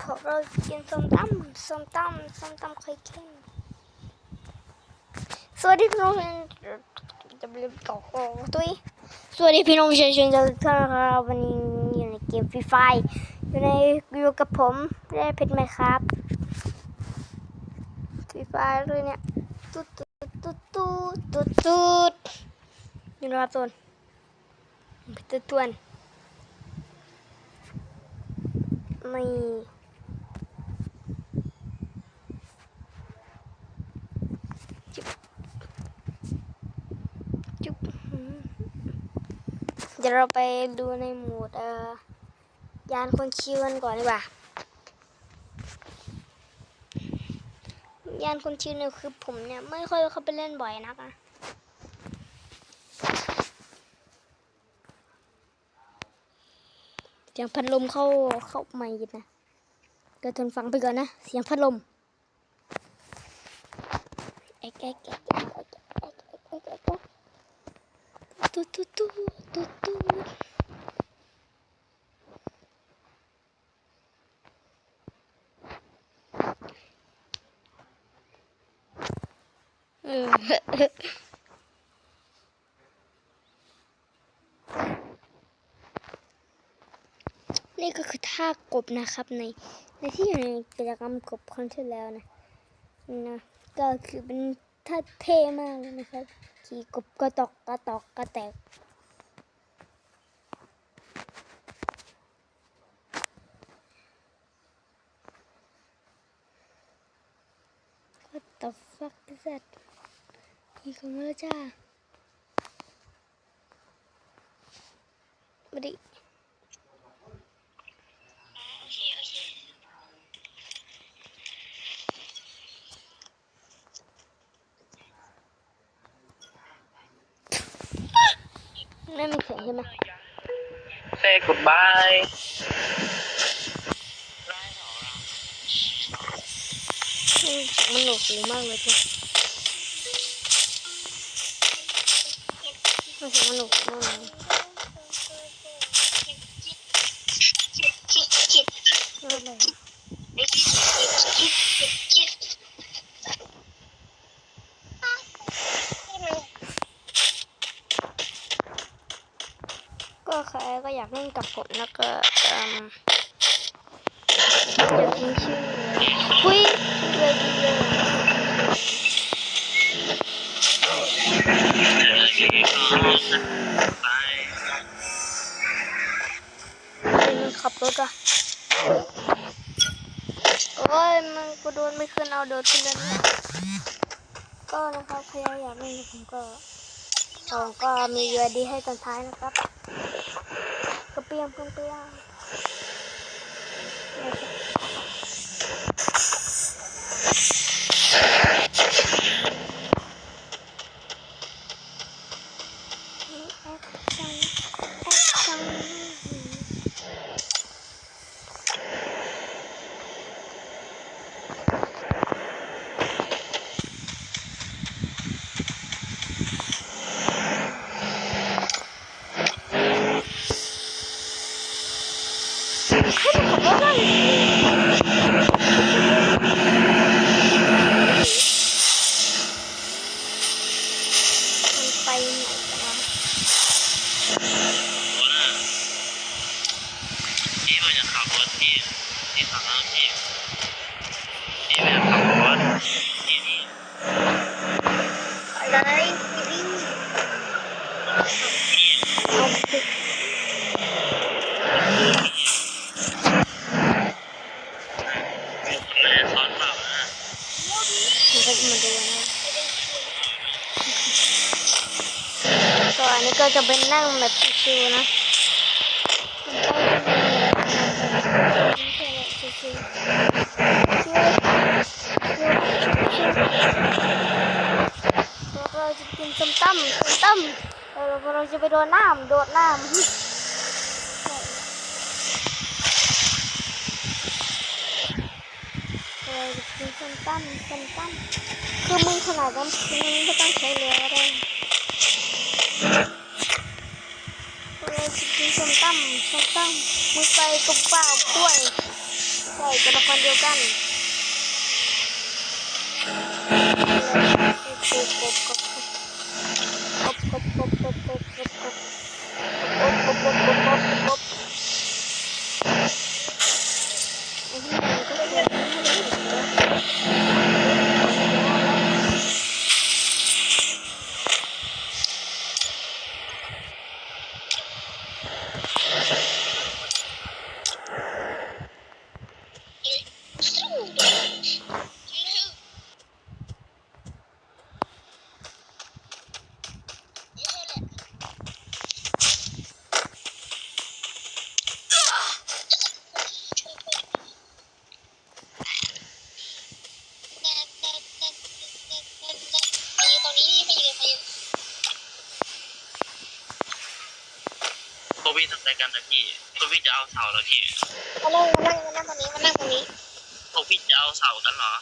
พวกเรากินส้มตำส้มตำส้มตำไข่เค็มสวัสดีพี่น้องจะเรียนต่อโอ้ตุ้ยสวัสดีพี่น้องประชาชนทุกท่านครับวันนี้อยู่ในเกมฟรีไฟอยู่ในอยู่กับผมแร่เพชรไหมครับฟรีไฟเลยเนี่ยตุ๊ดตุ๊ดตุ๊ดตุ๊ดตุ๊ดตุ๊ดนี่นะครับตุนตุ๊ดตวนไม่ ดี๋ยวเราไปดูในหมวดยานคนคิวกันก่อนดีกว่ายานคนชิวเนี่ยคือผมเนี่ย ไม่ค่อยเข้าไปเล่นบ่อยนักอะเสียงพัดลมเข้าเข้าไม่ยินนะเกิดทนฟังไปก่อนนะ เสียงพัดลมเอ็กเอ็กเอ็กเอ็กเอ็กเอ็กเอ็ก ตุ๊ดตุ๊ดตุ๊ดตุ๊ดตุ๊ดเออนี่ก็คือท่ากบนะครับในในที่อยู่ในกิจกรรมกบครั้งที่แล้วนะนะก็คือเป็นท่าเท่มากเลยนะครับ ทีกบก็ตกก็ตกก็แตกก็ตกฟักเสร็จทีของเราจ้าไม่ได้ ไม่มีเสียงใช่ไหม say goodbye อืมเสียงมันหนวกหูมากเลยจ้ะมันเสียงมันหนวกหูมากเลยไม่เป็นไรก็ใครก็อยากเล่นกับ ผมแล้วก็อ่มอยากทิ้งชื่อคุยเลยดีเลยมันขับรถอะโอ้ยมันกูโดนไม่ขึ้นเอาโดนขึ้นแล้วเนี่ยก็นะครับใครอยากเล่นผมก็ผมก็มีเยอะดีให้ตอนท้ายนะครับ Kapıyam kapıyam. Neyse. อันนี้ก็จะเป็นนั่งแบบชิวๆนะมันก็จะมีชิวๆชิวๆเราจะกินส้มตำส้มตำเราเราจะไปโดนน้ำโดดน้ำเราจะกินส้มตำส้มตำคือมึงขนาดนั้นมึงไม่ต้องใช้เรือก็ได้เราจะกินส้ มตำส้มตำมึงไปกับเปล่ากล้วยใส่ช่ตัวละครเดียวกันกบกบกบกบกบกบกบกบ อะไรกันนะพี่พวกพี่จะเอาเสาแล้วพี่มานั่งมานั่งมานั่งตรงนี้มานั่งตรงนี้พวกพี่จะเอาเสากันเหรอ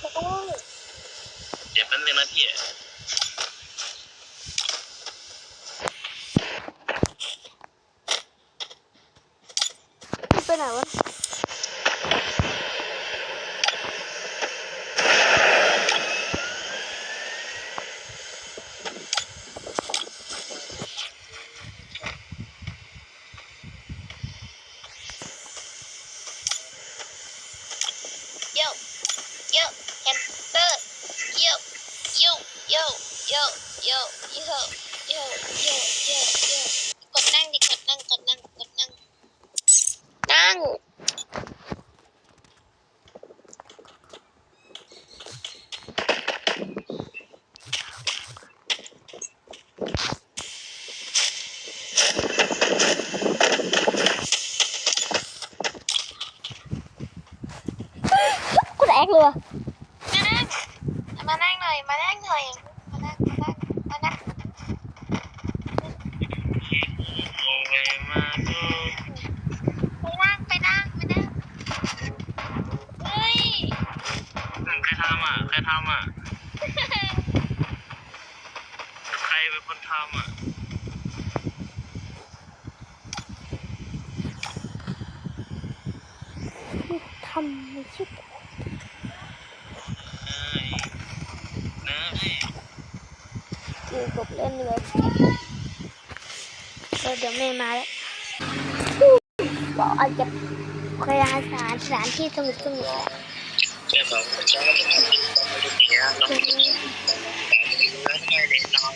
แล้วก็เดี๋ยวแป๊บนึงนะพี่ แอกเลยว่ะนั่งมานั่งหน่อยมานั่งหน่อยมานั่งมานั่งมานั่งไปนั่งไปนั่งไปนั่งเฮ้ยใครทำอะใครทำอะใครเป็นคนทำอะทำไม่ชิบ เล่นเลือเดี๋ยวแม่มาแล้วบอกอาจจะพยานสารสารที่สมุทรสมุทรเดี๋ยวผมจะไปดูเนี้ยลองไปดูนอไเล่นนอน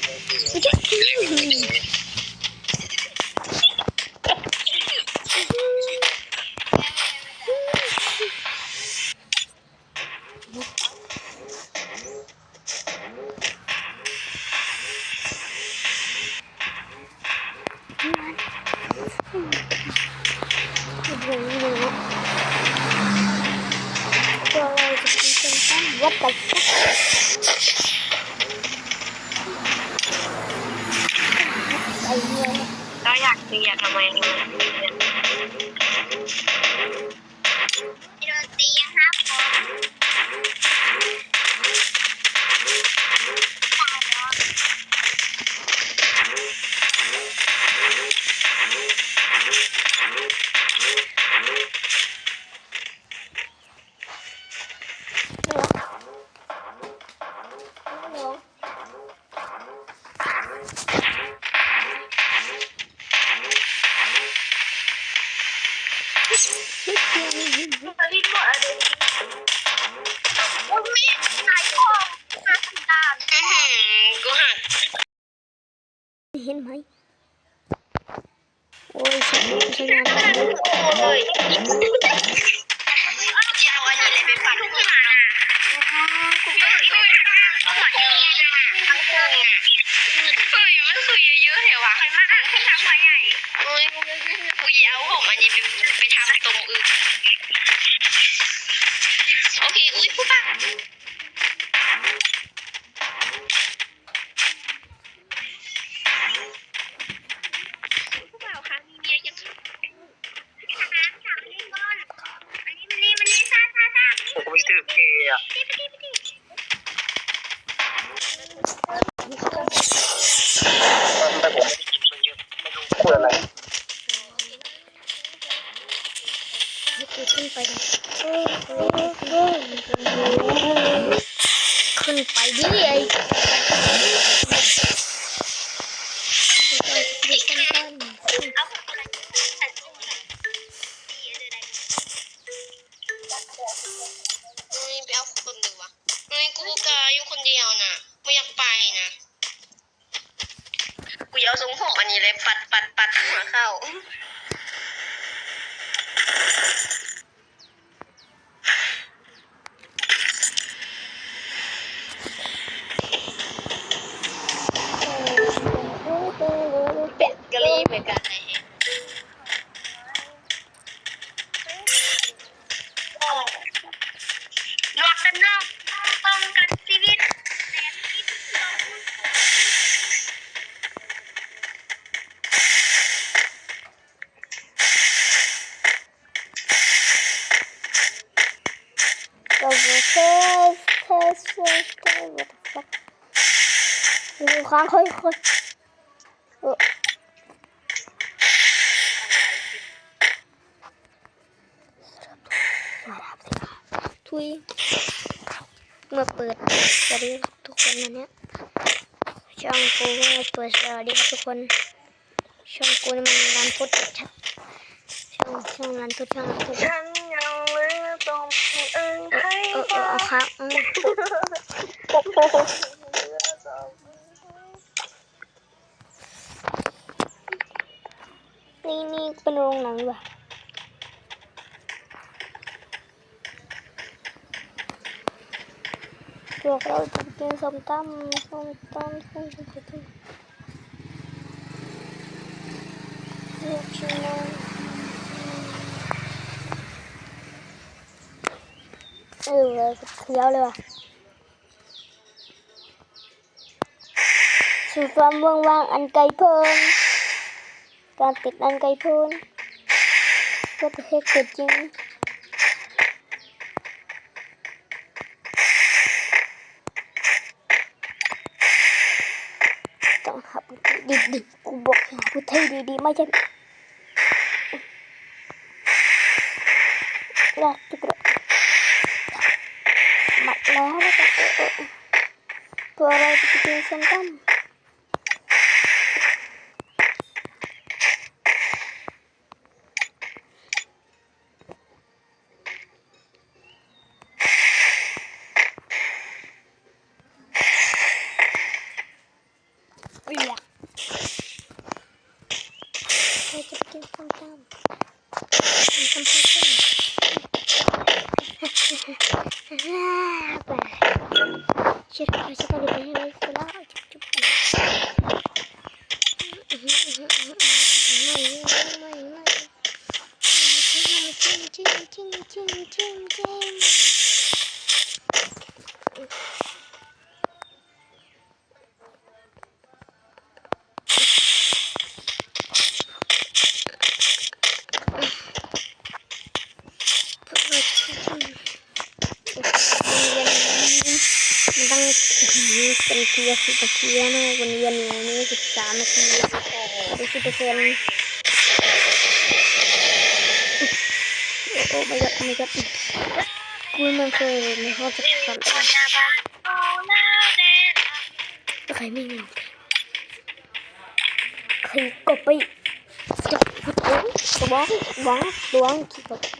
ผมอันนี้ไปทำตรงอื่นโอเค อุ้ยพูดป่ Yeah. แล้วคนเอาคนดีวะเอ้ยกูกาอยู่คนเดียวนะไม่อยากไปนะกูยเอาทรงผมอันนี้เลยปัดปัดปัดหัวเข้า หมวก เทสเทสเทสเทส what the fuck ดูค้าเออทุยเมื่อเปิดสวัสดีครับทุกคนวันเนี้ยช่องกูเมื่อเปิดสวัสดีครับทุกคน ช่องกูนี่มันรันพุทธชัดช่องช่องรันพุทธช่องรันพุทธฉันยังเหลือตรงอื่นเออให้เออเออเอาครับอืมนี่นี่เป็นโรงหนังว่ะ พวกเราจะกินส้มตำส้มตำส้มตำส้มตำเรียกชื่อน้องเออเลยเคี้ยวเลยว่ะ สู่ความว่างๆอันไกลโพ้นการติดอันไกลโพ้นก็จะให้เกิดจริงต้อง กูบอกให้หาพุทธิดีๆไม่ใช่ลากจุกระมัดแล้วนะครับเออเออตัวเราจะไปกินส้มตำ เรียกเรา จะกินส้มตำกินส้มตำกันเชื่อเราจะต้องไปให้เราไปแล้วจุ๊บไม่ไม่ไม่ไม่จิ้มจิ้มจิ้มจิ้มจิ้มจิ้ม มันต้อง เป็นเทียสิบนาทีนะวันเยนเนี่ยนี่สิบสามนาทีดูสิบเปอร์เซ็นต์โอ้ไม่ยับไม่ยับกูมันเคยไม่เข้าใจสอนใครไม่มีใครก็ไปจับตัวบ้องบ้องบ้องคิดว่าเรียนรู้แล้วใครอะไรกันผมบ้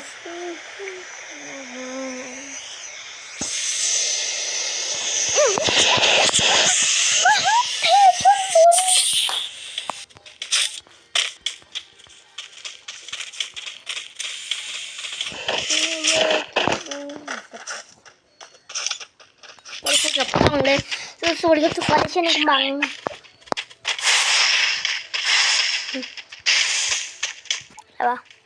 ไม่คุยกับกล้องเลยสวัสดีครับทุกคนที่ชื่อกำบังอะไรวะไ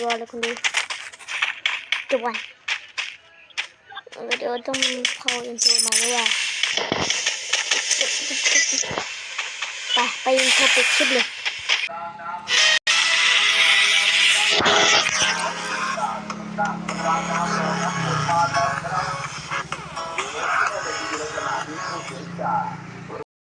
รัเลยคุณดูจวนเดี๋ยวต้องพข้าอินโทรมาด้วยไปไปอินโทรปิดคลิปเลยอ่ใ